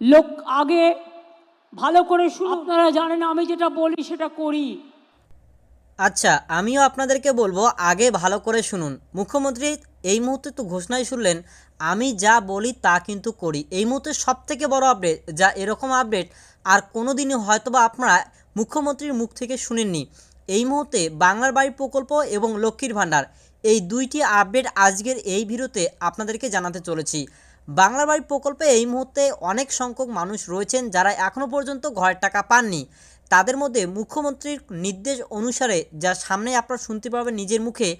লোক আগে ভালো করে শুনুন আপনারা জানেন আমি যেটা বলি সেটা করি। আচ্ছা আমিও আপনাদেরকে বলব আগে ভালো করে শুনুন। মুখ্যমন্ত্রী এই মুহূর্তে তো ঘোষণাই শুনলেন আমি যা বলি তা কিন্তু করি। এই মুহূর্তে সব থেকে বড় আপডেট যা এরকম আপডেট আর কোনো দিনই হয়তোবা আপনারা মুখ্যমন্ত্রীর মুখ থেকে শুনেননি। এই মুহূর্তে বাংলার বাড়ি প্রকল্প এবং লক্ষ্মীর ভাণ্ডার এই দুইটি আপডেট আজকের এই ভিডিওতে আপনাদেরকে জানাতে চলেছি। বাংলার বাড়ি প্রকল্পে এই মুহূর্তে অনেক সংখ্যক মানুষ রয়েছেন যারা এখনও পর্যন্ত ঘরের টাকা পাননি। তাদের মধ্যে মুখ্যমন্ত্রীর নির্দেশ অনুসারে যা সামনে আপনারা শুনতে পাবেন নিজের মুখে,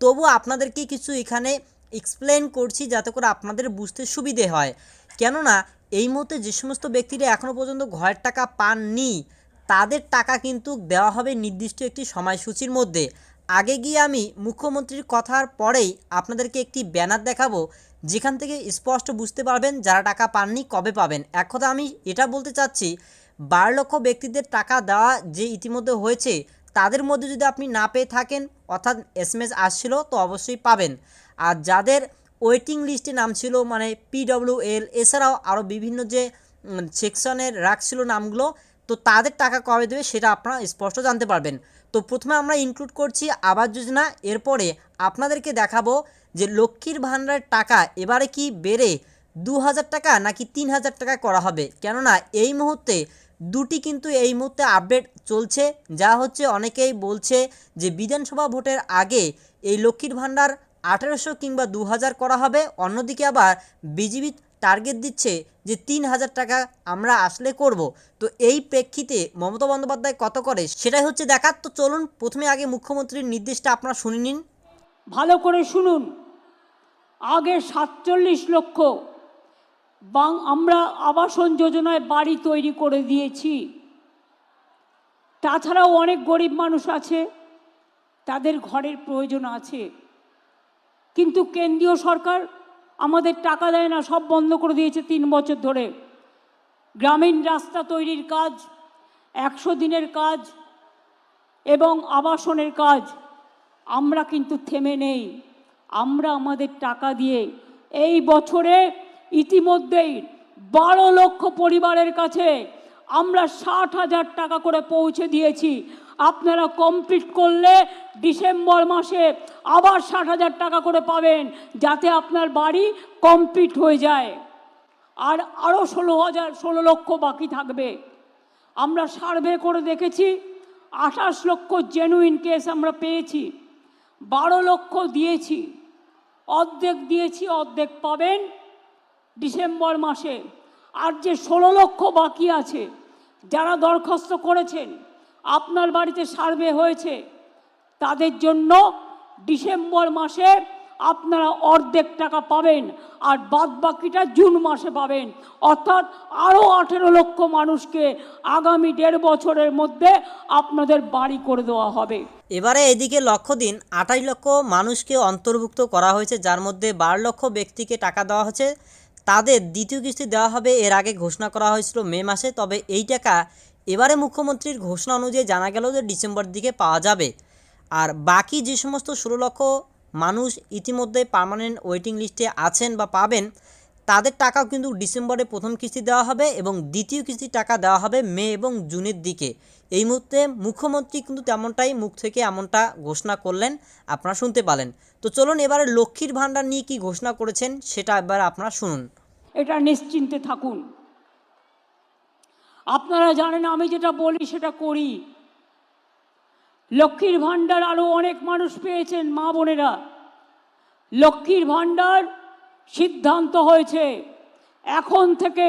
তবু আপনাদেরকে কিছু এখানে এক্সপ্লেন করছি যাতে করে আপনাদের বুঝতে সুবিধে হয়? কেননা এই মুহূর্তে যে সমস্ত ব্যক্তিরা এখনও পর্যন্ত ঘরের টাকা পাননি, তাদের টাকা কিন্তু দেওয়া হবে নির্দিষ্ট একটি সময়সূচির মধ্যে। আগে গিয়ে আমি মুখ্যমন্ত্রীর কথার পরেই আপনাদেরকে একটি ব্যানার দেখাবো। যেখান থেকে স্পষ্ট বুঝতে পারবেন যারা টাকা পাননি কবে পাবেন। এক কথা আমি এটা বলতে চাচ্ছি, বারো লক্ষ ব্যক্তিদের টাকা দেওয়া যে ইতিমধ্যে হয়েছে, তাদের মধ্যে যদি আপনি না পেয়ে থাকেন, অর্থাৎ এস এম এস আসছিল তো অবশ্যই পাবেন। আর যাদের ওয়েটিং লিস্টে নাম ছিল মানে পিডব্লিউএল এছাড়াও আরও বিভিন্ন যে সেকশনের রাখছিল নামগুলো তো তাদের টাকা কবে দেবে সেটা আপনারা স্পষ্ট জানতে পারবেন। তো প্রথমে আমরা ইনক্লুড করছি আবাস যোজনা, এরপরে আপনাদেরকে দেখাবো যে লক্ষ্মীর ভাণ্ডারের টাকা এবারে কি বেড়ে দু হাজার টাকা নাকি তিন হাজার টাকা করা হবে। কেননা এই মুহূর্তে দুটি কিন্তু এই মুহূর্তে আপডেট চলছে, যা হচ্ছে অনেকেই বলছে যে বিধানসভা ভোটের আগে এই লক্ষ্মীর ভাণ্ডার আঠেরোশো কিংবা দু হাজার করা হবে, অন্যদিকে আবার বিজেপি টার্গেট দিচ্ছে যে তিন হাজার টাকা আমরা আসলে করব। তো এই প্রেক্ষিতে মমতা বন্দ্যোপাধ্যায় কত করে? সেটাই হচ্ছে দেখার। তো চলুন, প্রথমে আগে মুখ্যমন্ত্রীর নির্দেশটা আপনারা শুনে নিন। ভালো করে শুনুন। আগে সাতচল্লিশ লক্ষ বাং আমরা আবাসন যোজনায় বাড়ি তৈরি করে দিয়েছি। তাছাড়াও অনেক গরিব মানুষ আছে, তাদের ঘরের প্রয়োজন আছে। কিন্তু কেন্দ্রীয় সরকার আমাদের টাকা দেয় না, সব বন্ধ করে দিয়েছে তিন বছর ধরে। গ্রামীণ রাস্তা তৈরির কাজ, একশো দিনের কাজ এবং আবাসনের কাজ। আমরা কিন্তু থেমে নেই। আমরা আমাদের টাকা দিয়ে এই বছরে ইতিমধ্যেই বারো লক্ষ পরিবারের কাছে আমরা ষাট হাজার টাকা করে পৌঁছে দিয়েছি। আপনারা কমপ্লিট করলে ডিসেম্বর মাসে আবার ষাট হাজার টাকা করে পাবেন, যাতে আপনার বাড়ি কমপ্লিট হয়ে যায়। আর আরও ষোলো হাজার, ষোলো লক্ষ বাকি থাকবে। আমরা সার্ভে করে দেখেছি, আঠাশ লক্ষ জেনুইন কেস আমরা পেয়েছি, বারো লক্ষ দিয়েছি। অর্ধেক দিয়েছি, অর্ধেক পাবেন ডিসেম্বর মাসে। আর যে ষোলো লক্ষ বাকি আছে, যারা দরখাস্ত করেছেন আপনার বাড়িতে সার্ভে হয়েছে, তাদের জন্য ডিসেম্বর মাসে আপনারা অর্ধেক টাকা পাবেন আর বাদ বাকিটা জুন মাসে পাবেন। অর্থাৎ আরও আঠেরো লক্ষ মানুষকে আগামী দেড় বছরের মধ্যে আপনাদের বাড়ি করে দেওয়া হবে। এবারে এদিকে লক্ষ্য দিন, আঠাশ লক্ষ মানুষকে অন্তর্ভুক্ত করা হয়েছে, যার মধ্যে বারো লক্ষ ব্যক্তিকে টাকা দেওয়া হয়েছে। তাদের দ্বিতীয় কিস্তি দেওয়া হবে, এর আগে ঘোষণা করা হয়েছিল মে মাসে, তবে এই টাকা এবারে মুখ্যমন্ত্রীর ঘোষণা অনুযায়ী জানা গেল যে ডিসেম্বর দিকে পাওয়া যাবে। আর বাকি যে সমস্ত ষোলো লক্ষ মানুষ ইতিমধ্যে পার্মানেন্ট ওয়েটিং লিস্টে আছেন বা পাবেন, তাদের টাকাও কিন্তু ডিসেম্বরে প্রথম কিস্তি দেওয়া হবে এবং দ্বিতীয় কিস্তির টাকা দেওয়া হবে মে এবং জুনের দিকে। এই মুহূর্তে মুখ্যমন্ত্রী কিন্তু তেমনটাই মুখ থেকে এমনটা ঘোষণা করলেন, আপনারা শুনতে পালেন। তো চলুন এবারে লক্ষ্মীর ভাণ্ডার নিয়ে কি ঘোষণা করেছেন, সেটা এবার আপনারা শুনুন। এটা নিশ্চিন্তে থাকুন। আপনারা জানেন আমি যেটা বলি, সেটা করি। লক্ষ্মীর ভাণ্ডার আরও অনেক মানুষ পেয়েছেন, মা বোনেরা। লক্ষ্মীর ভাণ্ডার সিদ্ধান্ত হয়েছে। এখন থেকে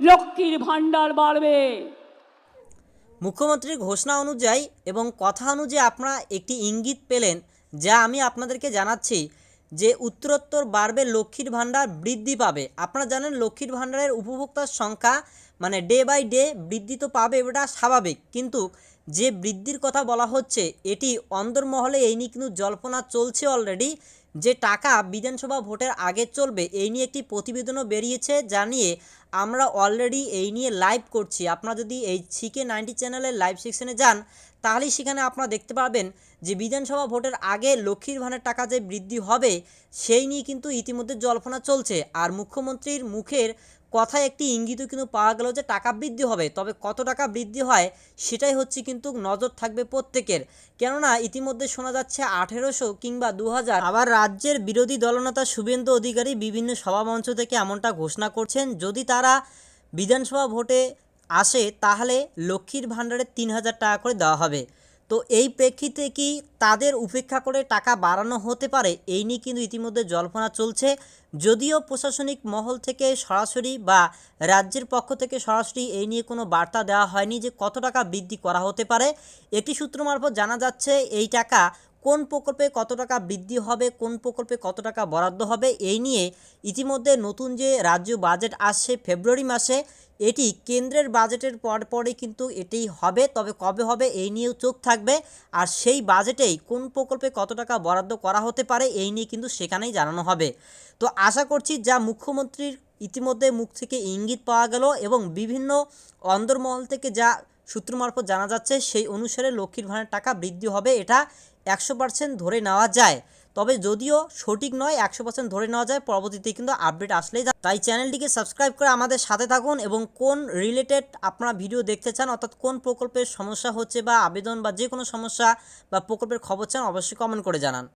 লক্ষ্মীর ভাণ্ডার বাড়বে। মুখ্যমন্ত্রীর ঘোষণা অনুযায়ী এবং কথা অনুযায়ী আপনারা একটি ইঙ্গিত পেলেন, যা আমি আপনাদেরকে জানাচ্ছি যে উত্তরোত্তর বাড়বে লক্ষ্মীর ভাণ্ডার বৃদ্ধি পাবে। আপনারা জানেন লক্ষ্মীর ভাণ্ডারের উপভোক্তার সংখ্যা মানে ডে বাই ডে বৃদ্ধি তো পাবে এটা স্বাভাবিক, কিন্তু যে বৃদ্ধির কথা বলা হচ্ছে, এটি অন্দরমহলে এই নিয়ে কিন্তু জল্পনা চলছে অলরেডি যে টাকা বিধানসভা ভোটের আগে চলবে, এই নিয়ে একটি প্রতিবেদনও বেরিয়েছে জানিয়ে আমরা অলরেডি এই নিয়ে লাইভ করছি। আপনারা যদি এই সিকে নাইনটি চ্যানেলের লাইভ সেকশনে যান, তাহলেই সেখানে আপনারা দেখতে পাবেন যে বিধানসভা ভোটের আগে লক্ষ্মীর ভানের টাকা যে বৃদ্ধি হবে, সেই নিয়ে কিন্তু ইতিমধ্যে জল্পনা চলছে। আর মুখ্যমন্ত্রীর মুখের কথায় একটি ইঙ্গিতও কিন্তু পাওয়া গেল যে টাকা বৃদ্ধি হবে। তবে কত টাকা বৃদ্ধি হয় সেটাই হচ্ছে কিন্তু নজর থাকবে প্রত্যেকের। কেননা ইতিমধ্যে শোনা যাচ্ছে আঠেরোশো কিংবা দু হাজার আবার রাজ্যের বিরোধী দলনেতা শুভেন্দু অধিকারী বিভিন্ন সভামঞ্চ থেকে এমনটা ঘোষণা করছেন, যদি তারা বিধানসভা ভোটে আসে তাহলে লক্ষ্মীর ভাণ্ডারে তিন হাজার টাকা করে দেওয়া হবে। তো এই প্রেক্ষিতে কি তাদের উপেক্ষা করে টাকা বাড়ানো হতে পারে? এই নিয়ে কিন্তু ইতিমধ্যে জল্পনা চলছে। যদিও প্রশাসনিক মহল থেকে সরাসরি বা রাজ্যের পক্ষ থেকে সরাসরি এই নিয়ে কোনো বার্তা দেওয়া হয়নি যে কত টাকা বৃদ্ধি করা হতে পারে, একটি সূত্র মারফত জানা যাচ্ছে এই টাকা কোন প্রকল্পে কত টাকা বৃদ্ধি হবে, কোন প্রকল্পে কত টাকা বরাদ্দ হবে, এই নিয়ে ইতিমধ্যে নতুন যে রাজ্য বাজেট আসছে ফেব্রুয়ারি মাসে, এটি কেন্দ্রের বাজেটের পর পরে কিন্তু এটি হবে, তবে কবে হবে এই নিয়েও চোখ থাকবে। আর সেই বাজেটেই কোন প্রকল্পে কত টাকা বরাদ্দ করা হতে পারে, এই নিয়ে কিন্তু সেখানেই জানানো হবে। তো আশা করছি যা মুখ্যমন্ত্রীর ইতিমধ্যে মুখ থেকে ইঙ্গিত পাওয়া গেল এবং বিভিন্ন অন্দরমহল থেকে যা সূত্র মারফত জানা যাচ্ছে, সেই অনুসারে লক্ষ্মীর ভাণ্ডার টাকা বৃদ্ধি হবে, এটা একশো পার্সেন্ট ধরে নেওয়া যায়। তবে যদিও সঠিক নয়, একশো পার্সেন্ট ধরে নেওয়া যায়, পরবর্তীতে কিন্তু আপডেট আসলেই তাই চ্যানেলটিকে সাবস্ক্রাইব করে আমাদের সাথে থাকুন এবং কোন রিলেটেড আপনারা ভিডিও দেখতে চান, অর্থাৎ কোন প্রকল্পের সমস্যা হচ্ছে বা আবেদন বা যে কোনো সমস্যা বা প্রকল্পের খবর চান, অবশ্যই কমেন্ট করে জানান।